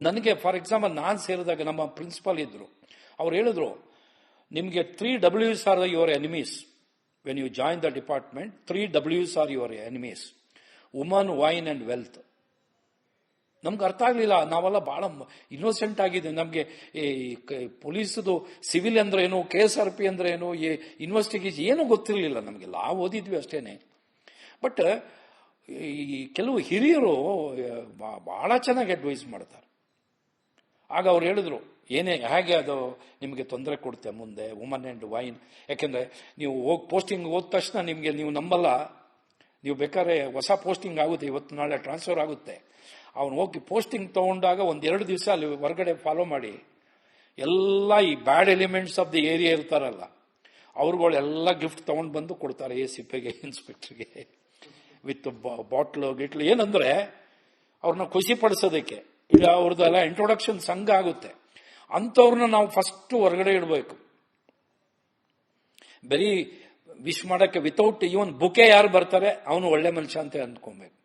ನನಗೆ for example ನಾನು ಸೇರಿದಾಗ ನಮ್ಮ ಪ್ರಿನ್ಸಿಪಾಲ್ ಇದ್ರು. ಅವ್ರು ಹೇಳಿದ್ರು, ನಿಮಗೆ three ಡಬ್ಲ್ಯೂಸ್ R your enemies when you join the department three ಡಬ್ಲ್ಯೂಸ್ R your enemies woman wine and wealth ನಮ್ಗೆ ಅರ್ಥ ಆಗಲಿಲ್ಲ. ನಾವೆಲ್ಲ ಬಹಳ ಇನ್ನೋಸೆಂಟ್ ಆಗಿದೆ ನಮಗೆ ಈ ಪೊಲೀಸದು ಸಿವಿಲ್ ಅಂದ್ರೆ ಏನು ಕೆ ಎಸ್ ಆರ್ ಪಿ ಅಂದ್ರೆ ಏನು ಇನ್ವೆಸ್ಟಿಗೇಷನ್ ಏನೂ ಗೊತ್ತಿರಲಿಲ್ಲ ನಮಗೆ. ಲಾ ಓದಿದ್ವಿ ಅಷ್ಟೇನೆ. ಬಟ್ ಈ ಕೆಲವು ಹಿರಿಯರು ಬಹಳ ಚೆನ್ನಾಗಿ ಅಡ್ವೈಸ್ ಮಾಡ್ತಾರೆ. ಆಗ ಅವ್ರು ಹೇಳಿದ್ರು, ಏನೇ, ಹೇಗೆ ಅದು ನಿಮಗೆ ತೊಂದರೆ ಕೊಡುತ್ತೆ ಮುಂದೆ ವುಮನ್ ಆ್ಯಂಡ್ ವೈನ್ ಯಾಕೆಂದ್ರೆ ನೀವು ಹೋಗಿ ಪೋಸ್ಟಿಂಗ್ ಹೋದ ತಕ್ಷಣ ನಿಮಗೆ ನೀವು ನಂಬಲ್ಲ. ನೀವು ಬೇಕಾದ್ರೆ ಹೊಸ ಪೋಸ್ಟಿಂಗ್ ಆಗುತ್ತೆ, ಇವತ್ತು ನಾಳೆ ಟ್ರಾನ್ಸ್ಫರ್ ಆಗುತ್ತೆ. ಅವನು ಹೋಗಿ ಪೋಸ್ಟಿಂಗ್ ತಗೊಂಡಾಗ ಒಂದೆರಡು ದಿವಸ ಅಲ್ಲಿ ಹೊರಗಡೆ ಫಾಲೋ ಮಾಡಿ. ಎಲ್ಲ ಈ bad elements of the area ಇರ್ತಾರಲ್ಲ, ಅವ್ರುಗಳೆಲ್ಲ ಗಿಫ್ಟ್ ತಗೊಂಡು ಬಂದು ಕೊಡ್ತಾರೆ ಎ ಸಿಪ್ಪೆಗೆ ಇನ್ಸ್ಪೆಕ್ಟ್ರಿಗೆ ವಿತ್ ಬಾಟ್ಲು ಗಿಟ್ಲು. ಏನಂದ್ರೆ ಅವ್ರನ್ನ ಖುಷಿ ಪಡಿಸೋದಕ್ಕೆ. ಈಗ ಅವ್ರದ್ದೆಲ್ಲ ಇಂಟ್ರೊಡಕ್ಷನ್ ಸಂಘ ಆಗುತ್ತೆ. ಅಂಥವ್ರನ್ನ ನಾವು ಫಸ್ಟ್ ಹೊರಗಡೆ ಇಡಬೇಕು. ಬರೀ ವಿಶ್ ಮಾಡೋಕ್ಕೆ ವಿತೌಟ್ ಇವನ್ ಬುಕೆ ಯಾರು ಬರ್ತಾರೆ, ಅವನು ಒಳ್ಳೆ ಮನುಷ್ಯ ಅಂತ ಅಂದ್ಕೊಬೇಕು.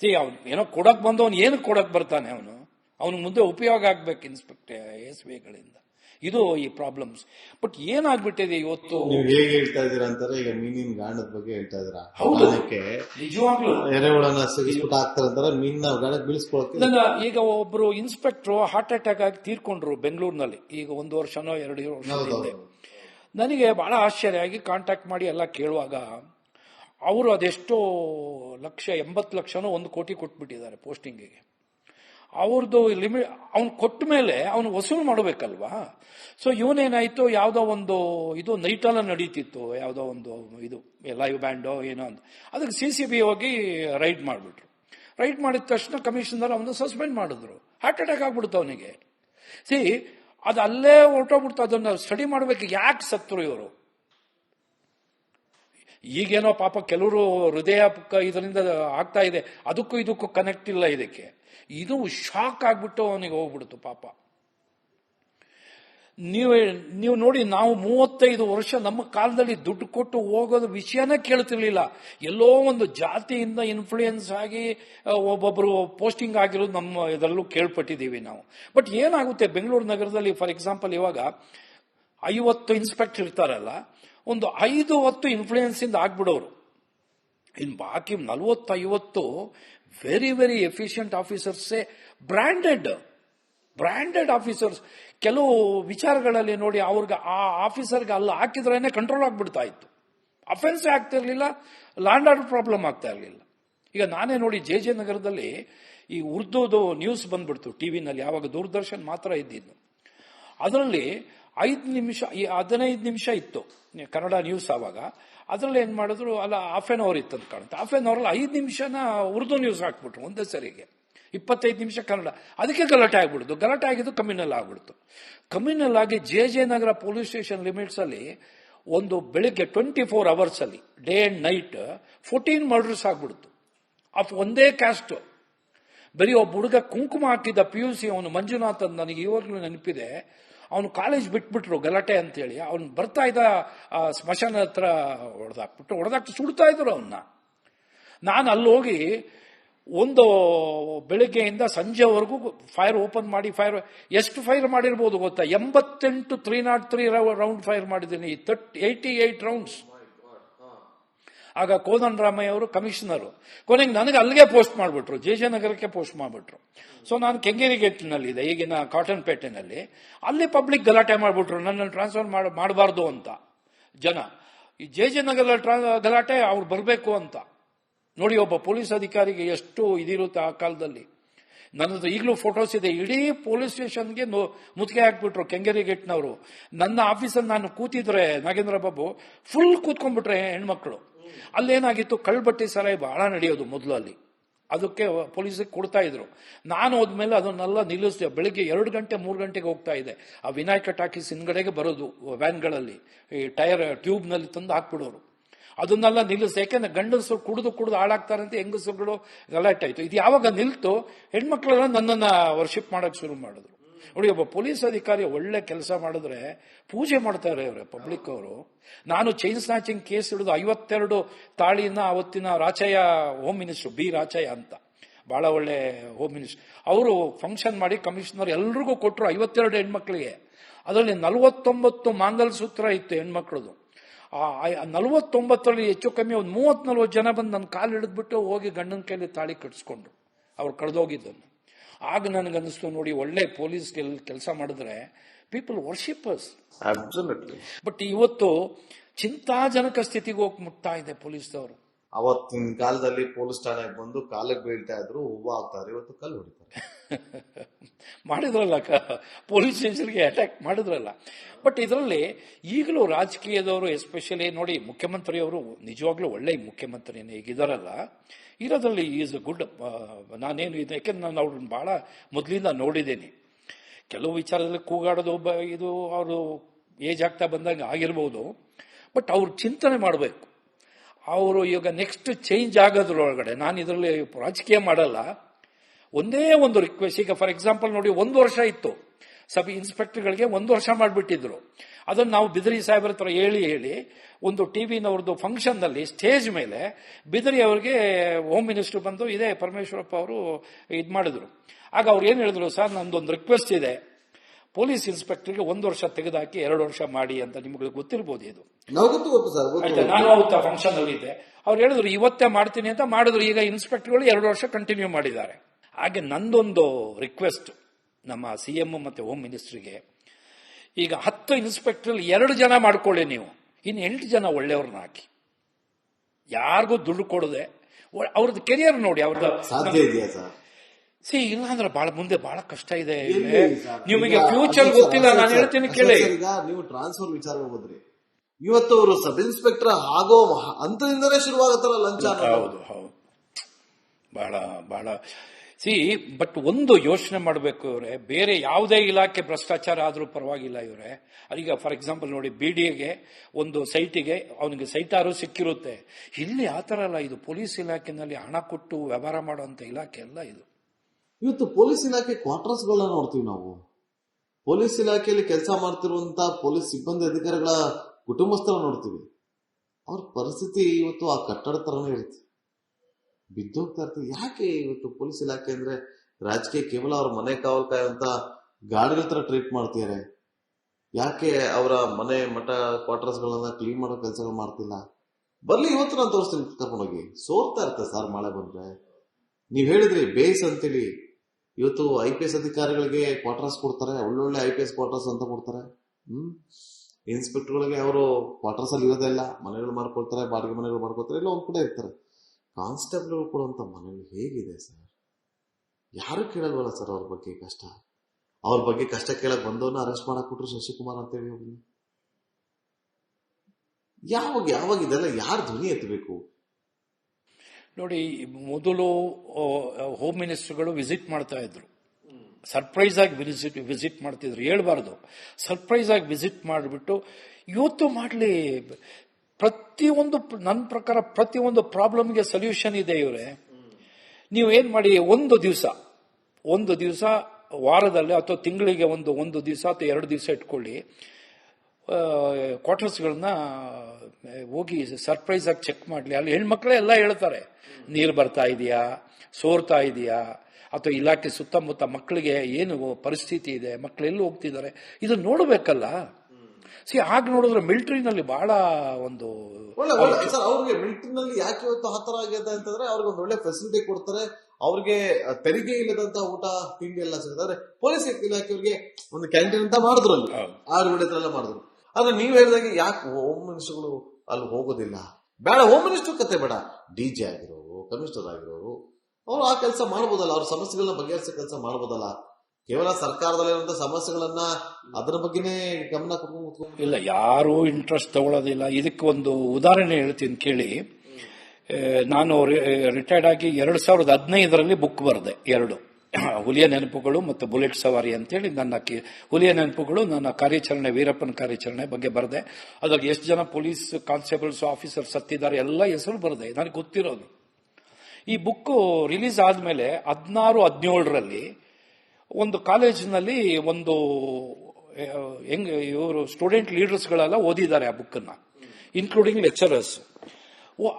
ಸಿ ಅವನು ಏನೋ ಕೊಡಕ್ ಬಂದವನು ಏನು ಕೊಡಕ್ ಬರ್ತಾನೆ ಅವನು? ಅವನು ಮುಂದೆ ಉಪಯೋಗ ಆಗ್ಬೇಕು ಇನ್ಸ್ಪೆಕ್ಟರ್ ಎಸ್ ವಿಗಳಿಂದ ಇದು ಈ ಪ್ರಾಬ್ಲಮ್ಸ್ ಬಟ್ ಏನಾಗ್ಬಿಟ್ಟಿದೆ ಇವತ್ತು? ನೀವು ಹೇಗೆ ಹೇಳ್ತಾ ಇದ್ದೀರಾ ಅಂತಾರೆ ಈಗ ಮೀನಿನ ಗಾಣದ ಬಗ್ಗೆ ಹೇಳ್ತಾ ಇದ್ದೀರಾ. ಹೌದು. ಅದಕ್ಕೆ ನಿಜವಾಗ್ಲೂ. ಎರೆಹುಳನ ಸಿಗಿಸ್ಬಿಟ್ಟು ಹಾಕ್ತಾರೆ ಅಂತಾರೆ ಮೀನ್ನ ಗಾಣಕ್ಕೆ ಬೀಳಿಸ್ಕೊಳಕ್ಕೆ. ಈಗ ಒಬ್ರು ಇನ್ಸ್ಪೆಕ್ಟರ್ ಹಾರ್ಟ್ ಅಟ್ಯಾಕ್ ಆಗಿ ತೀರ್ಕೊಂಡ್ರು ಬೆಂಗಳೂರಿನಲ್ಲಿ ಈಗ ಒಂದು ವರ್ಷನೋ ಎರಡು ವರ್ಷ ಹಿಂದೆ. ನನಗೆ ಬಹಳ ಆಶ್ಚರ್ಯ ಆಗಿ ಕಾಂಟ್ಯಾಕ್ಟ್ ಮಾಡಿ ಎಲ್ಲ ಕೇಳುವಾಗ ಅವರು ಅದೆಷ್ಟೋ ಲಕ್ಷ ಎಂಬತ್ತು ಲಕ್ಷನೋ ಒಂದು ಕೋಟಿ ಕೊಟ್ಬಿಟ್ಟಿದ್ದಾರೆ ಪೋಸ್ಟಿಂಗಿಗೆ ಅವ್ರದ್ದು ಲಿಮಿಟ್ ಅವ್ನು ಕೊಟ್ಟ ಮೇಲೆ ಅವನು ವಸೂಲು ಮಾಡಬೇಕಲ್ವಾ? ಸೊ ಇವನೇನಾಯ್ತು? ಯಾವುದೋ ಒಂದು ಇದು ನೈಟೆಲ್ಲ ನಡೀತಿತ್ತು. ಯಾವುದೋ ಒಂದು ಇದು ಲೈವ್ ಬ್ಯಾಂಡೋ ಏನೋ ಅಂತ ಅದಕ್ಕೆ ಸಿ ಸಿ ಬಿ ಹೋಗಿ ರೈಡ್ ಮಾಡಿಬಿಟ್ರು. ರೈಡ್ ಮಾಡಿದ ತಕ್ಷಣ ಕಮಿಷನರ್ ಅವನು ಸಸ್ಪೆಂಡ್ ಮಾಡಿದ್ರು. ಹಾರ್ಟ್ ಅಟ್ಯಾಕ್ ಆಗ್ಬಿಡ್ತು ಅವನಿಗೆ. ಸಿ ಅದು ಅಲ್ಲೇ ಹೊರಟೋಗ್ಬಿಡ್ತು. ಅದನ್ನ ಸ್ಟಡಿ ಮಾಡಬೇಕು. ಯಾಕೆ ಸತ್ರು ಇವರು? ಈಗೇನೋ ಪಾಪ ಕೆಲವರು ಹೃದಯ ಇದರಿಂದ ಆಗ್ತಾ ಇದೆ. ಅದಕ್ಕೂ ಇದಕ್ಕೂ ಕನೆಕ್ಟ್ ಇಲ್ಲ ಇದಕ್ಕೆ. ಇದು ಶಾಕ್ ಆಗ್ಬಿಟ್ಟು ಅವನಿಗೆ ಹೋಗ್ಬಿಡ್ತು ಪಾಪ. ನೀವು ನೀವು ನೋಡಿ, ನಾವು ಮೂವತ್ತೈದು ವರ್ಷ ನಮ್ಮ ಕಾಲದಲ್ಲಿ ದುಡ್ಡು ಕೊಟ್ಟು ಹೋಗೋದು ವಿಷಯನೇ ಕೇಳ್ತಿರ್ಲಿಲ್ಲ. ಎಲ್ಲೋ ಒಂದು ಜಾತಿಯಿಂದ ಇನ್ಫ್ಲೂಯೆನ್ಸ್ ಆಗಿ ಒಬ್ಬೊಬ್ಬರು ಪೋಸ್ಟಿಂಗ್ ಆಗಿರೋದು ನಮ್ಮ ಇದರಲ್ಲೂ ಕೇಳ್ಪಟ್ಟಿದ್ದೀವಿ ನಾವು. ಬಟ್ ಏನಾಗುತ್ತೆ, ಬೆಂಗಳೂರು ನಗರದಲ್ಲಿ ಫಾರ್ ಎಕ್ಸಾಂಪಲ್ ಇವಾಗ ಐವತ್ತು ಇನ್ಸ್ಪೆಕ್ಟರ್ ಇರ್ತಾರಲ್ಲ, ಒಂದು ಐದು ಹೊತ್ತು ಇನ್ಫ್ಲೂಯೆನ್ಸ್ ಇಂದ ಆಗ್ಬಿಡೋರು. ಇನ್ನು ಬಾಕಿ ನಲ್ವತ್ತೈವತ್ತು ವೆರಿ ವೆರಿ ಎಫಿಷಿಯಂಟ್ ಆಫೀಸರ್ಸೇ ಬ್ರ್ಯಾಂಡೆಡ್ ಬ್ರ್ಯಾಂಡೆಡ್ ಆಫೀಸರ್ಸ್ ಕೆಲವು ವಿಚಾರಗಳಲ್ಲಿ ನೋಡಿ ಅವ್ರಿಗೆ ಆ ಆಫೀಸರ್ಗೆ ಅಲ್ಲಿ ಹಾಕಿದ್ರೇನೆ ಕಂಟ್ರೋಲ್ ಆಗ್ಬಿಡ್ತಾ ಇತ್ತು. ಅಫೆನ್ಸೇ ಆಗ್ತಿರ್ಲಿಲ್ಲ ಲ್ಯಾಂಡ್ ಆರ್ಡರ್ ಪ್ರಾಬ್ಲಮ್ ಆಗ್ತಾ ಇರಲಿಲ್ಲ. ಈಗ ನಾನೇ ನೋಡಿ ಜೆ ಜೆ ನಗರದಲ್ಲಿ ಈ ಉರ್ದುದು ನ್ಯೂಸ್ ಬಂದ್ಬಿಡ್ತು ಟಿವಿನಲ್ಲಿ, ಯಾವಾಗ ದೂರದರ್ಶನ್ ಮಾತ್ರ ಇದ್ದಿದ್ದು. ಅದರಲ್ಲಿ ಐದು ನಿಮಿಷ ಹದಿನೈದು ನಿಮಿಷ ಇತ್ತು. ಕನ್ನಡ ನ್ಯೂಸ್ ಆವಾಗ. ಅದರಲ್ಲಿ ಏನ್ ಮಾಡಿದ್ರು, ಅಲ್ಲ ಹಾಫ್ ಆನ್ ಅವರ್ ಇತ್ತು ಅಂತ ಕಾಣುತ್ತೆ. ಹಾಫ್ ಆನ್ ಅವರಲ್ಲಿ ಐದು ನಿಮಿಷನ ಉರ್ದು ನ್ಯೂಸ್ ಹಾಕ್ಬಿಟ್ರು ಒಂದೇ ಸರಿಗೆ. ಇಪ್ಪತ್ತೈದು ನಿಮಿಷ ಕನ್ನಡ. ಅದಕ್ಕೆ ಗಲಾಟೆ ಆಗ್ಬಿಡ್ತು ಗಲಾಟೆ ಆಗಿದ್ದು ಕಮ್ಯುನಲ್ ಆಗ್ಬಿಡ್ತು. ಕಮ್ಯುನಲ್ ಆಗಿ ಜೆ ಜೆ ನಗರ ಪೊಲೀಸ್ ಸ್ಟೇಷನ್ ಲಿಮಿಟ್ಸ್ ಅಲ್ಲಿ ಒಂದು ಬೆಳಿಗ್ಗೆ ಟ್ವೆಂಟಿ ಫೋರ್ ಅವರ್ಸ್ ಅಲ್ಲಿ day and night fourteen murders ಆಗ್ಬಿಡ್ತು. ಆಫ್ ಒಂದೇ ಕ್ಯಾಸ್ಟ್ ಬರೀ ಒಬ್ಬ ಹುಡುಗ ಕುಂಕುಮ ಹಾಕಿದ್ದ ಪಿ ಯು ಸಿ ಅವನು ಮಂಜುನಾಥ್ ಅಂತ ನನಗೆ ಇವಾಗಲೂ ನೆನಪಿದೆ. ಅವನು ಕಾಲೇಜ್ ಬಿಟ್ಬಿಟ್ರು ಗಲಾಟೆ ಅಂತೇಳಿ. ಅವನು ಬರ್ತಾ ಇದ್ದ ಸ್ಮಶಾನ ಹತ್ರ ಹೊಡೆದಾಕ್ಬಿಟ್ಟು ಹೊಡೆದಾಕ್ ಸುಡ್ತಾ ಇದ್ರು ಅವನ್ನ ನಾನು ಅಲ್ಲಿ ಹೋಗಿ ಒಂದು ಬೆಳಗ್ಗೆಯಿಂದ ಸಂಜೆವರೆಗೂ ಫೈರ್ ಓಪನ್ ಮಾಡಿ, ಫೈರ್, ಎಷ್ಟು ಫೈರ್ ಮಾಡಿರ್ಬೋದು ಗೊತ್ತಾ? ಎಂಬತ್ತೆಂಟು three not three round fire ಮಾಡಿದ್ದೀನಿ. ತರ್ಟ್, ಏಯ್ಟಿ ಏಯ್ಟ್ ರೌಂಡ್ಸ್. ಆಗ ಕೋದನ್ ರಾಮಯ್ಯ ಅವರು ಕಮಿಷನರು. ಕೊನೆಗೆ ನನಗೆ ಅಲ್ಲಿಗೆ ಪೋಸ್ಟ್ ಮಾಡಿಬಿಟ್ರು. ಜೆ ಜೆ ನಗರಕ್ಕೆ ಪೋಸ್ಟ್ ಮಾಡಿಬಿಟ್ರು. ಸೊ ನಾನು ಕೆಂಗೇರಿ ಗೇಟ್ನಲ್ಲಿದೆ ಈಗಿನ ಕಾಟನ್ ಪೇಟೆನಲ್ಲಿ ಅಲ್ಲಿ ಪಬ್ಲಿಕ್ ಗಲಾಟೆ ಮಾಡಿಬಿಟ್ರು. ನನ್ನನ್ನು ಟ್ರಾನ್ಸ್ಫರ್ ಮಾಡಬಾರ್ದು ಅಂತ ಜನ. ಈ ಜೆ ಜೆ ನಗರ ಗಲಾಟೆ ಅವ್ರು ಬರಬೇಕು ಅಂತ. ನೋಡಿ, ಒಬ್ಬ ಪೊಲೀಸ್ ಅಧಿಕಾರಿಗೆ ಎಷ್ಟು ಇದಿರುತ್ತೆ ಆ ಕಾಲದಲ್ಲಿ. ನನ್ನದು ಈಗಲೂ ಫೋಟೋಸ್ ಇದೆ. ಇಡೀ ಪೊಲೀಸ್ ಸ್ಟೇಷನ್ಗೆ ಮುತ್ತಿಗೆ ಹಾಕ್ಬಿಟ್ರು ಕೆಂಗೇರಿ ಗೇಟ್ನವರು ನನ್ನ ಆಫೀಸಲ್ಲಿ ನಾನು ಕೂತಿದ್ರೆ ನಾಗೇಂದ್ರ ಬಾಬು ಫುಲ್ ಕೂತ್ಕೊಂಡ್ಬಿಟ್ರೆ ಹೆಣ್ಮಕ್ಳು. ಅಲ್ಲೇನಾಗಿತ್ತು? ಕಳ್ಬಟ್ಟಿ ಸಲಹೆ ಬಹಳ ನಡೆಯೋದು ಮೊದಲು ಅಲ್ಲಿ. ಅದಕ್ಕೆ ಪೊಲೀಸಿಗೆ ಕೊಡ್ತಾ ಇದ್ರು. ನಾನು ಹೋದ್ಮೇಲೆ ಅದನ್ನೆಲ್ಲ ನಿಲ್ಲಿಸಿದೆ. ಬೆಳಿಗ್ಗೆ ಎರಡು ಗಂಟೆ, ಮೂರು ಗಂಟೆಗೆ ಹೋಗ್ತಾ ಇದೆ. ಆ ವಿನಾಯಕ ಟಾಕೀಸ್ ಹಿಂದ್ಗಡೆಗೆ ಬರೋದು ವ್ಯಾನ್ಗಳಲ್ಲಿ. ಈ ಟೈರ್, ಟ್ಯೂಬ್ನಲ್ಲಿ ತಂದು ಹಾಕ್ಬಿಡೋರು. ಅದನ್ನೆಲ್ಲ ನಿಲ್ಲಿಸಿ ಯಾಕೆಂದ್ರೆ ಗಂಡಸರು ಕುಡಿದು ಕುಡಿದು ಹಾಳಾಗ್ತಾರೆ ಅಂತ ಹೆಂಗಸರುಗಳು ಗಲಾಟೆ ಆಯ್ತು. ಇದು ಯಾವಾಗ ನಿಲ್ತು, ಹೆಣ್ಮಕ್ಳೆಲ್ಲ ನನ್ನನ್ನು ವರ್ಷಿಪ್ ಮಾಡೋಕೆ ಶುರು ಮಾಡಿದ್ರು. ನೋಡಿ, ಒಬ್ಬ ಪೊಲೀಸ್ ಅಧಿಕಾರಿ ಒಳ್ಳೆ ಕೆಲಸ ಮಾಡಿದ್ರೆ ಪೂಜೆ ಮಾಡ್ತಾರೆ ಅವರು ಪಬ್ಲಿಕ್ ಅವರು. ನಾನು ಚೈನ್ ಸ್ನಾಚಿಂಗ್ ಕೇಸ್ ಹಿಡಿದು ಐವತ್ತೆರಡು ತಾಳಿನ ಅವತ್ತಿನ Rachaiah home minister B Rachaiah ಅಂತ. ಬಹಳ ಒಳ್ಳೆ ಹೋಮ್ ಮಿನಿಸ್ಟರ್ ಅವರು ಫಂಕ್ಷನ್ ಮಾಡಿ ಕಮಿಷನರ್ ಎಲ್ರಿಗೂ ಕೊಟ್ಟರು ಐವತ್ತೆರಡು ಹೆಣ್ಮಕ್ಳಿಗೆ. ಅದರಲ್ಲಿ ನಲವತ್ತೊಂಬತ್ತು ಮಾಂಗಲ್ ಸೂತ್ರ ಇತ್ತು ಹೆಣ್ಮಕ್ಳದು. ಆ ನಲವತ್ತೊಂಬತ್ತರಲ್ಲಿ ಹೆಚ್ಚು ಕಮ್ಮಿ ಒಂದು ಮೂವತ್ತ್ ನಲ್ವತ್ತು ಜನ ಬಂದು ನನ್ನ ಕಾಲು ಹಿಡಿದ್ಬಿಟ್ಟು ಹೋಗಿ ಗಂಡನ ಕೈಲಿ ತಾಳಿ ಕಟ್ಸ್ಕೊಂಡ್ರು. ಅವ್ರು ಕಳೆದೋಗಿದ್ದನ್ನು. ಆಗ ನನಗನ್ನಿಸ್ತು ನೋಡಿ ಒಳ್ಳೆ ಪೊಲೀಸ್ ಕೆಲಸ ಮಾಡಿದ್ರೆ ಪೀಪಲ್ ವರ್ಷಿಪರ್ಸ್ ಬಟ್ ಇವತ್ತು ಚಿಂತಾಜನಕ ಸ್ಥಿತಿಗೆ ಹೋಗಿ ಮುಟ್ತಾ ಇದೆ ಪೊಲೀಸ್ದವರು. ಅವತ್ತಿನ ಕಾಲದಲ್ಲಿ ಪೊಲೀಸ್ ಠಾಣೆಗೆ ಬಂದು ಕಾಲಿಗೆ ಬೀಳ್ತಾ ಇದ್ರು, ಹೂವು ಆಗ್ತಾರೆ ಇವತ್ತು ಕಲ್ಲು ಹೊಡಿತಾರೆ. ಮಾಡಿದ್ರಲ್ಲ ಪೊಲೀಸ್ ಸ್ಟೇಷನ್ಗೆ ಅಟ್ಯಾಕ್ ಮಾಡಿದ್ರಲ್ಲ. ಬಟ್ ಇದರಲ್ಲಿ ಈಗಲೂ ರಾಜಕೀಯದವರು ಎಸ್ಪೆಷಲಿ ನೋಡಿ, ಮುಖ್ಯಮಂತ್ರಿಯವರು, ನಿಜವಾಗ್ಲೂ ಒಳ್ಳೆ ಮುಖ್ಯಮಂತ್ರಿನೇ ಈಗಿದಾರಲ್ಲ. ಇರೋದ್ರಲ್ಲಿ ಈಸ್ ಅ ಗುಡ್ ನಾನೇನು ಇದೆ, ಯಾಕೆಂದ್ರೆ ನಾನು ಅವ್ರನ್ನ ಬಹಳ ಮೊದಲಿಂದ ನೋಡಿದ್ದೀನಿ. ಕೆಲವು ವಿಚಾರದಲ್ಲಿ ಕೂಗಾಡೋದು ಒಬ್ಬ, ಇದು ಅವರು ಏಜ್ ಆಗ್ತಾ ಬಂದಾಗ ಆಗಿರ್ಬೋದು. ಬಟ್ ಅವ್ರು ಚಿಂತನೆ ಮಾಡಬೇಕು. ಅವರು ಈಗ ನೆಕ್ಸ್ಟ್ ಚೇಂಜ್ ಆಗೋದ್ರೊಳಗಡೆ, ನಾನು ಇದರಲ್ಲಿ ರಾಜಕೀಯ ಮಾಡಲ್ಲ. ಒಂದೇ ಒಂದು ರಿಕ್ವೆಸ್ಟ್ ಈಗ ಫಾರ್ ಎಕ್ಸಾಂಪಲ್ ನೋಡಿ, ಒಂದು ವರ್ಷ ಇತ್ತು. ಸಬ್ ಇನ್ಸ್ಪೆಕ್ಟರ್ಗಳಿಗೆ ಒಂದು ವರ್ಷ ಮಾಡಿಬಿಟ್ಟಿದ್ರು. ಅದನ್ನು ನಾವು ಬಿದರಿ ಸಾಹೇಬ್ರ ಹತ್ರ ಹೇಳಿ ಹೇಳಿ, ಒಂದು ಟಿ ವಿನವ್ರದ್ದು ಫಂಕ್ಷನ್ನಲ್ಲಿ ಸ್ಟೇಜ್ ಮೇಲೆ ಬಿದರಿ ಅವರಿಗೆ ಹೋಮ್ ಮಿನಿಸ್ಟರ್ ಬಂದು, ಇದೇ ಪರಮೇಶ್ವರಪ್ಪ ಅವರು ಇದು ಮಾಡಿದ್ರು. ಆಗ ಅವ್ರು ಏನು ಹೇಳಿದ್ರು, ಸರ್, ನಂದೊಂದು ರಿಕ್ವೆಸ್ಟ್ ಇದೆ. ಪೊಲೀಸ್ ಇನ್ಸ್ಪೆಕ್ಟರ್ಗೆ ಒಂದು ವರ್ಷ ತೆಗೆದಾಕಿ ಎರಡು ವರ್ಷ ಮಾಡಿ ಅಂತ ನಿಮ್ಗೆ ಗೊತ್ತಿರ್ಬೋದು ಇದು. ನಾನು ಅವತ್ತ ಫಂಕ್ಷನ್ ಅಲ್ಲಿ ಇದ್ದೆ. ಅವ್ರು ಹೇಳಿದ್ರು ಇವತ್ತೇ ಮಾಡ್ತೀನಿ ಅಂತ ಮಾಡಿದ್ರು. ಈಗ ಇನ್ಸ್ಪೆಕ್ಟರ್ಗಳು ಎರಡು ವರ್ಷ ಕಂಟಿನ್ಯೂ ಮಾಡಿದ್ದಾರೆ. ಹಾಗೆ ನಂದೊಂದು ರಿಕ್ವೆಸ್ಟ್ ನಮ್ಮ ಸಿ ಎಂ ಮತ್ತೆ ಹೋಮ್ ಮಿನಿಸ್ಟ್ರಿಗೆ ಈಗ ಹತ್ತು ಇನ್ಸ್ಪೆಕ್ಟರ್ ಎರಡು ಜನ ಮಾಡ್ಕೊಳ್ಳಿ ನೀವು. ಇನ್ನು ಎಂಟು ಜನ ಒಳ್ಳೆಯವ್ರನ್ನ ಹಾಕಿ. ಯಾರಿಗೂ ದುಡ್ಡು ಕೊಡದೆ ಅವ್ರದ್ದು ಕೆರಿಯರ್ ನೋಡಿ ಅವ್ರದ್ದು ಸಿ ಇಲ್ಲ ಅಂದ್ರೆ ಬಹಳ ಮುಂದೆ ಬಹಳ ಕಷ್ಟ ಇದೆ ನಿಮಗೆ ಫ್ಯೂಚರ್ ಗೊತ್ತಿಲ್ಲ ನಾನು ಹೇಳ್ತೀನಿ ಕೇಳಿ. ಈಗ ನೀವು ಟ್ರಾನ್ಸ್ಫರ್ ವಿಚಾರ ಹೋದ್ರಿ ಇವತ್ತು ಅವರು ಸಬ್ ಇನ್ಸ್ಪೆಕ್ಟರ್ ಆಗೋ ಅಂತದಿಂದಲೇ ಶುರುವಾಗುತ್ತಲ್ಲ ಲಂಚ. ಹೌದು ಹೌದು. ಬಹಳ ಬಹಳ ಸಿ ಬಟ್ ಒಂದು ಯೋಚನೆ ಮಾಡಬೇಕು ಇವ್ರೆ. ಬೇರೆ ಯಾವುದೇ ಇಲಾಖೆ ಭ್ರಷ್ಟಾಚಾರ ಆದರೂ ಪರವಾಗಿಲ್ಲ ಇವ್ರೆ. ಈಗ ಫಾರ್ ಎಕ್ಸಾಂಪಲ್ ನೋಡಿ ಬಿ ಡಿಗೆ ಒಂದು ಸೈಟಿಗೆ ಅವನಿಗೆ ಸೈಟಾರು ಸಿಕ್ಕಿರುತ್ತೆ. ಇಲ್ಲಿ ಆ ಥರ ಅಲ್ಲ ಇದು ಪೊಲೀಸ್ ಇಲಾಖೆನಲ್ಲಿ ಹಣ ಕೊಟ್ಟು ವ್ಯವಹಾರ ಮಾಡುವಂಥ ಇಲಾಖೆ ಅಲ್ಲ ಇದು. ಇವತ್ತು ಪೊಲೀಸ್ ಇಲಾಖೆ ಕ್ವಾರ್ಟರ್ಸ್ ಗಳನ್ನ ನೋಡ್ತೀವಿ ನಾವು. ಪೊಲೀಸ್ ಇಲಾಖೆಯಲ್ಲಿ ಕೆಲಸ ಮಾಡ್ತಿರುವಂತ ಪೊಲೀಸ್ ಸಿಬ್ಬಂದಿ ಅಧಿಕಾರಿಗಳ ಕುಟುಂಬಸ್ಥರ ನೋಡ್ತೀವಿ. ಅವ್ರ ಪರಿಸ್ಥಿತಿ ಇವತ್ತು ಆ ಕಟ್ಟಡ ತರನೇ ಇರುತ್ತೆ. ಬಿದ್ದೋಗ್ತಾ ಇರ್ತೀವಿ ಯಾಕೆ ಇವತ್ತು ಪೊಲೀಸ್ ಇಲಾಖೆ ಅಂದ್ರೆ ರಾಜಕೀಯ ಕೇವಲ ಅವ್ರ ಮನೆ ಕಾವಲು ಕಾಯುವಂತ ಗಾಡಿಗಳ ತರ ಟ್ರೀಟ್ ಮಾಡ್ತಿದ್ದಾರೆ ಯಾಕೆ ಅವರ ಮನೆ ಮಠ ಕ್ವಾರ್ಟರ್ಸ್ ಗಳನ್ನ ಕ್ಲೀನ್ ಮಾಡೋ ಕೆಲಸಗಳು ಮಾಡ್ತಿಲ್ಲ? ಬರ್ಲಿ, ಇವತ್ತು ನಾನು ತೋರಿಸ್ತೀನಿ ಕರ್ಕೊಂಡೋಗಿ. ಸೋರ್ತಾ ಇರ್ತದೆ ಸರ್, ಮಳೆ ಬಂದ್ರೆ. ನೀವ್ ಹೇಳಿದ್ರಿ, ಬೇಸ್ ಅಂತೇಳಿ. ಇವತ್ತು ಐ ಪಿ ಎಸ್ ಅಧಿಕಾರಿಗಳಿಗೆ ಕ್ವಾರ್ಟರ್ಸ್ ಕೊಡ್ತಾರೆ, ಒಳ್ಳೊಳ್ಳೆ ಐ ಪಿ ಎಸ್ ಕ್ವಾರ್ಟರ್ಸ್ ಅಂತ ಕೊಡ್ತಾರೆ. ಹ್ಮ್? ಇನ್ಸ್ಪೆಕ್ಟರ್ಗಳಿಗೆ ಅವರು ಕ್ವಾರ್ಟರ್ಸ್ ಅಲ್ಲಿ ಇರೋದೇ ಇಲ್ಲ, ಮನೆಗಳು ಮಾಡ್ಕೊಳ್ತಾರೆ ಬಾಡಿಗೆ ಮನೆಗಳು ಮಾಡ್ಕೊಳ್ತಾರೆ ಇಲ್ಲ ಒಂದ್ ಕಡೆ ಇರ್ತಾರೆ. ಕಾನ್ಸ್ಟೇಬಲ್ ಕೊಡುವಂತ ಮನೆಗಳು ಹೇಗಿದೆ ಸರ್? ಯಾರು ಕೇಳಲ್ವಲ್ಲ ಸರ್ ಅವ್ರ ಬಗ್ಗೆ ಕಷ್ಟ? ಅವ್ರ ಬಗ್ಗೆ ಕಷ್ಟ ಕೇಳಕ್ ಬಂದವನ್ನ ಅರೆಸ್ಟ್ ಮಾಡಕ್ ಕೊಟ್ರು ಶಶಿಕುಮಾರ್ ಅಂತೇಳಿ ಹೇಳಿ ಯಾವಾಗ ಯಾವಾಗ ಇದೆಲ್ಲ ಯಾರು ಧ್ವನಿ ಎತ್ತಬೇಕು? ನೋಡಿ, ಮೊದಲು ಹೋಮ್ ಮಿನಿಸ್ಟರ್ಗಳು ವಿಸಿಟ್ ಮಾಡ್ತಾ ಇದ್ರು. ಸರ್ಪ್ರೈಸ್ ಆಗಿ ವಿಸಿಟ್ ವಿಸಿಟ್ ಮಾಡ್ತಿದ್ರು. ಹೇಳ್ಬಾರ್ದು. ಸರ್ಪ್ರೈಸ್ ಆಗಿ ವಿಸಿಟ್ ಮಾಡಿಬಿಟ್ಟು, ಇವತ್ತು ಮಾಡಲಿ. ಪ್ರತಿಯೊಂದು ನನ್ನ ಪ್ರಕಾರ ಪ್ರತಿಯೊಂದು ಪ್ರಾಬ್ಲಮ್ಗೆ ಸೊಲ್ಯೂಷನ್ ಇದೆ ಇವರೇ. ನೀವು ಏನು ಮಾಡಿ, ಒಂದು ದಿವಸ ಒಂದು ದಿವಸ ವಾರದಲ್ಲಿ ಅಥವಾ ತಿಂಗಳಿಗೆ ಒಂದು ಒಂದು ದಿವಸ ಅಥವಾ ಎರಡು ದಿವಸ ಇಟ್ಕೊಳ್ಳಿ. ಕ್ವಾರ್ಟರ್ಸ್ಗಳನ್ನ ಹೋಗಿ ಸರ್ಪ್ರೈಸ್ ಆಗಿ ಚೆಕ್ ಮಾಡಲಿ. ಅಲ್ಲಿ ಹೆಣ್ಮಕ್ಳೆ ಎಲ್ಲ ಹೇಳ್ತಾರೆ ನೀರು ಬರ್ತಾ ಇದೆಯಾ? ಸೋರ್ತಾ ಇದೆಯಾ? ಅಥವಾ ಇಲಾಖೆ ಸುತ್ತಮುತ್ತ ಮಕ್ಕಳಿಗೆ ಏನು ಪರಿಸ್ಥಿತಿ ಇದೆ? ಮಕ್ಕಳು ಎಲ್ಲಿ ಹೋಗ್ತಿದ್ದಾರೆ? ಇದು ನೋಡಬೇಕಲ್ಲ. ಸಿ ಆಗ ನೋಡಿದ್ರೆ ಮಿಲಿಟರಿನಲ್ಲಿ ಬಹಳ ಒಂದು ಅವ್ರಿಗೆ ಮಿಲಿಟರಿನಲ್ಲಿ ಯಾಕೆ ಇವತ್ತು ಆತರ ಆಗಿದೆ ಅಂತಂದ್ರೆ ಅವ್ರಿಗೆ ಒಂದು ಒಳ್ಳೆ ಫೆಸಿಲಿಟಿ ಕೊಡ್ತಾರೆ. ಅವ್ರಿಗೆ ತೆರಿಗೆ ಇಲ್ಲದಂತ ಊಟ ತಿಂಡಿ ಎಲ್ಲ ಸಿಗ್ತಾರೆ ಪೊಲೀಸ್ ಇಲಾಖೆಯವ್ರಿಗೆ ಒಂದು ಕ್ಯಾಂಟೀನ್ ಅಂತ ಮಾಡಿದ್ರು ಅಲ್ಲಿ. ಆರು ಮಾಡಿದ್ರು. ಆದ್ರೆ ನೀವು ಹೇಳಿದಾಗ ಯಾಕೆ ಹೋಮ್ ಮಿನಿಸ್ಟರ್ಗಳು ಅಲ್ಲಿ ಹೋಗೋದಿಲ್ಲ? ಬೇಡ ಹೋಮ್ ಮಿನಿಸ್ಟರ್ ಕತೆ ಬೇಡ. ಡಿ ಜೆ ಆಗಿರೋರು ಕಮಿಷನರ್ ಆಗಿರೋರು ಅವ್ರು ಆ ಕೆಲಸ ಮಾಡ್ಬೋದಲ್ಲ ಅವ್ರ ಸಮಸ್ಯೆಗಳನ್ನ ಬಗೆಹರಿಸೋ ಕೆಲಸ ಮಾಡ್ಬೋದಲ್ಲ. ಕೇವಲ ಸರ್ಕಾರದಲ್ಲಿರುವಂತ ಸಮಸ್ಯೆಗಳನ್ನ ಅದರ ಬಗ್ಗೆನೇ ಗಮನ ಇಲ್ಲ ಯಾರೂ ಇಂಟ್ರೆಸ್ಟ್ ತಗೊಳ್ಳೋದಿಲ್ಲ ಇದಕ್ಕೆ ಒಂದು ಉದಾಹರಣೆ ಹೇಳ್ತೀನಿ ಕೇಳಿ. ನಾನು ರಿಟೈರ್ಡ್ ಆಗಿ ಎರಡ್ ಸಾವಿರದ ಹದಿನೈದರಲ್ಲಿ ಬುಕ್ ಬರೆದೆ ಎರಡು. ಹುಲಿಯ ನೆನಪುಗಳು ಮತ್ತು ಬುಲೆಟ್ ಸವಾರಿ ಅಂತೇಳಿ ನನ್ನ ಕಿ- ಹುಲಿಯ ನೆನಪುಗಳು ನನ್ನ ಕಾರ್ಯಾಚರಣೆ, ವೀರಪ್ಪನ ಕಾರ್ಯಾಚರಣೆ ಬಗ್ಗೆ ಬರೆದೆ. ಅದ್ರಲ್ಲಿ ಎಷ್ಟು ಜನ ಪೊಲೀಸ್ ಕಾನ್ಸ್ಟೇಬಲ್ಸ್ ಆಫೀಸರ್ ಸತ್ತಿದ್ದಾರೆ ಎಲ್ಲ ಹೆಸರು ಬರದೆ. ನನಗೆ ಗೊತ್ತಿರೋದು. ಈ ಬುಕ್ ರಿಲೀಸ್ ಆದಮೇಲೆ ಹದಿನಾರು, ಹದಿನೇಳರಲ್ಲಿ ಒಂದು ಕಾಲೇಜಿನಲ್ಲಿ ಒಂದು ಹೆಂಗ್, ಇವರು ಸ್ಟೂಡೆಂಟ್ ಲೀಡರ್ಸ್ಗಳೆಲ್ಲ ಓದಿದ್ದಾರೆ ಆ ಬುಕ್ಕನ್ನು, ಇನ್ಕ್ಲೂಡಿಂಗ್ ಲೆಕ್ಚರರ್ಸ್.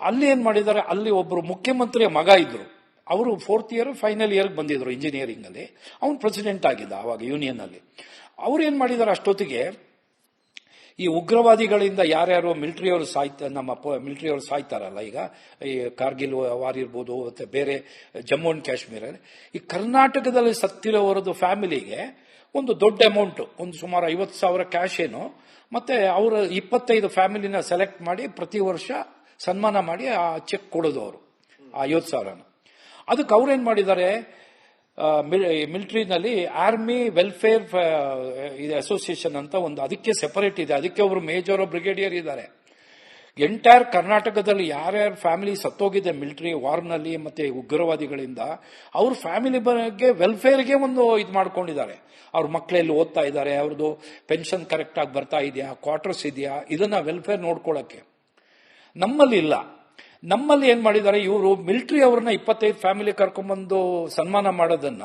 ಅಲ್ಲಿ ಏನು ಮಾಡಿದ್ದಾರೆ? ಅಲ್ಲಿ ಒಬ್ಬರು ಮುಖ್ಯಮಂತ್ರಿಯ ಮಗ ಇದ್ರು. ಅವರು ಫೋರ್ತ್ ಇಯರ್ ಫೈನಲ್ ಇಯರ್ಗೆ ಬಂದಿದ್ರು ಇಂಜಿನಿಯರಿಂಗ್ ಅಲ್ಲಿ. ಅವನು ಪ್ರೆಸಿಡೆಂಟ್ ಆಗಿದ್ದ ಆವಾಗ ಯೂನಿಯನ್ ಅಲ್ಲಿ. ಅವ್ರು ಏನ್ ಮಾಡಿದಾರೆ ಅಷ್ಟೊತ್ತಿಗೆ, ಈ ಉಗ್ರವಾದಿಗಳಿಂದ ಯಾರ್ಯಾರು ಮಿಲಿಟರಿಯವರು ಸಾಯ್ತ, ನಮ್ಮ ಮಿಲಿಟರಿಯವರು ಸಾಯ್ತಾರಲ್ಲ ಈಗ, ಈ ಕಾರ್ಗಿಲ್ ವಾರ್ ಇರ್ಬೋದು, ಮತ್ತೆ ಬೇರೆ ಜಮ್ಮು ಅಂಡ್ ಕಾಶ್ಮೀರ. ಈ ಕರ್ನಾಟಕದಲ್ಲಿ ಸತ್ತಿರೋವರದ್ದು ಫ್ಯಾಮಿಲಿಗೆ ಒಂದು ದೊಡ್ಡ ಅಮೌಂಟ್ ಒಂದು ಸುಮಾರು ಐವತ್ತು ಸಾವಿರ ಕ್ಯಾಶ್ ಏನು. ಮತ್ತೆ ಅವರ ಇಪ್ಪತ್ತೈದು ಫ್ಯಾಮಿಲಿನ ಸೆಲೆಕ್ಟ್ ಮಾಡಿ ಪ್ರತಿ ವರ್ಷ ಸನ್ಮಾನ ಮಾಡಿ ಆ ಚೆಕ್ ಕೊಡೋದು ಅವರು, ಆ ಐವತ್ತು ಸಾವಿರನ. ಅದಕ್ಕೆ ಅವ್ರೇನ್ ಮಾಡಿದ್ದಾರೆ? ಮಿಲಿಟರಿನಲ್ಲಿ ಆರ್ಮಿ ವೆಲ್ಫೇರ್ ಅಸೋಸಿಯೇಷನ್ ಅಂತ ಒಂದು ಅದಕ್ಕೆ ಸೆಪರೇಟ್ ಇದೆ. ಅದಕ್ಕೆ ಅವರು ಮೇಜರ್ ಬ್ರಿಗೇಡಿಯರ್ ಇದ್ದಾರೆ. ಎಂಟೈರ್ ಕರ್ನಾಟಕದಲ್ಲಿ ಯಾರ್ಯಾರ ಫ್ಯಾಮಿಲಿ ಸತ್ತೋಗಿದೆ ಮಿಲಿಟರಿ ವಾರ್ನಲ್ಲಿ ಮತ್ತೆ ಉಗ್ರವಾದಿಗಳಿಂದ, ಅವ್ರ ಫ್ಯಾಮಿಲಿ ಬಗ್ಗೆ ವೆಲ್ಫೇರ್ಗೆ ಒಂದು ಇದು ಮಾಡ್ಕೊಂಡಿದ್ದಾರೆ. ಅವ್ರ ಮಕ್ಕಳೆಲ್ಲಿ ಓದ್ತಾ ಇದ್ದಾರೆ? ಅವ್ರದ್ದು ಪೆನ್ಷನ್ ಕರೆಕ್ಟ್ ಆಗಿ ಬರ್ತಾ ಇದೆಯಾ? ಕ್ವಾರ್ಟರ್ಸ್ ಇದೆಯಾ? ಇದನ್ನ ವೆಲ್ಫೇರ್ ನೋಡ್ಕೊಳಕ್ಕೆ. ನಮ್ಮಲ್ಲಿ ಇಲ್ಲ. ನಮ್ಮಲ್ಲಿ ಏನ್ ಮಾಡಿದ್ದಾರೆ, ಇವರು ಮಿಲಿಟರಿ ಅವ್ರನ್ನ ಇಪ್ಪತ್ತೈದು ಫ್ಯಾಮಿಲಿ ಕರ್ಕೊಂಡ್ಬಂದು ಸನ್ಮಾನ ಮಾಡೋದನ್ನ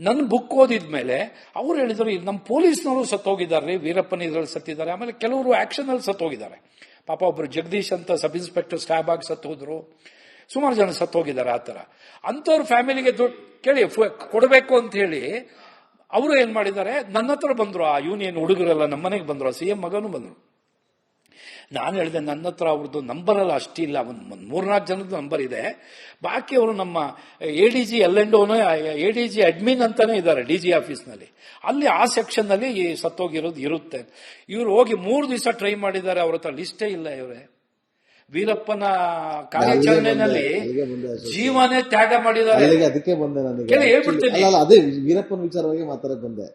ನನ್ನ ಬುಕ್ ಓದಿದ್ಮೇಲೆ ಅವ್ರು ಹೇಳಿದ್ರು ನಮ್ಮ ಪೊಲೀಸ್ನವರು ಸತ್ತೋಗಿದ್ದಾರೆ, ವೀರಪ್ಪನ ಇದ್ರಲ್ಲಿ ಸತ್ತಿದ್ದಾರೆ, ಆಮೇಲೆ ಕೆಲವರು ಆಕ್ಷನ್ ಅಲ್ಲಿ ಸತ್ತೋಗಿದ್ದಾರೆ. ಪಾಪ ಒಬ್ರು ಜಗದೀಶ್ ಅಂತ ಸಬ್ ಇನ್ಸ್ಪೆಕ್ಟರ್ ಸ್ಟ್ಯಾಬ್ ಆಗಿ ಸತ್ತೋದ್ರು, ಸುಮಾರು ಜನ ಸತ್ತೋಗಿದ್ದಾರೆ ಆ ತರ ಅಂಥವ್ರ ಫ್ಯಾಮಿಲಿಗೆ ದುಡ್ಡು ಕೇಳಿ ಕೊಡಬೇಕು ಅಂತ ಹೇಳಿ ಅವರು ಏನ್ ಮಾಡಿದ್ದಾರೆ ನನ್ನ ಹತ್ರ ಬಂದ್ರು, ಆ ಯೂನಿಯನ್ ಹುಡುಗರೆಲ್ಲ ನಮ್ಮ ಮನೆಗೆ ಬಂದ್ರು ಸಿ ಎಂ ಮಗನೂ ಬಂದ್ರು. ನಾನು ಹೇಳಿದೆ ನನ್ನ ಹತ್ರ ಅವ್ರದ್ದು ನಂಬರ್ ಅಲ್ಲ ಅಷ್ಟಿಲ್ಲ ಒಂದು ಒಂದು ಮೂರ್ನಾಲ್ಕು ಜನದ್ದು ನಂಬರ್ ಇದೆ. ಬಾಕಿ ಅವರು ನಮ್ಮ A D G L and A D G admin ಅಂತಾನೆ ಇದ್ದಾರೆ ಡಿ ಜಿ ಆಫೀಸ್ನಲ್ಲಿ ಅಲ್ಲಿ ಆ ಸೆಕ್ಷನ್ನಲ್ಲಿ ಈ ಸತ್ತೋಗಿರೋದು ಇರುತ್ತೆ. ಇವರು ಹೋಗಿ ಮೂರು ದಿವಸ ಟ್ರೈ ಮಾಡಿದ್ದಾರೆ ಅವ್ರ ಹತ್ರ ಲಿಸ್ಟೇ ಇಲ್ಲ ಇವರೇ. ವೀರಪ್ಪನ ಕಾರ್ಯಾಚರಣೆಯಲ್ಲಿ ಜೀವನೇ ತ್ಯಾಗ ಮಾಡಿದ್ದಾರೆ. ಅದಕ್ಕೆ ಬಂದೆ ಕೇಳಿ, ಹೇಳ್ಬಿಡ್ತೀನಿ. ಅದೇ ವೀರಪ್ಪನ ವಿಚಾರವಾಗಿ ಮಾತಾಡಕ್ ಬಂದೆ.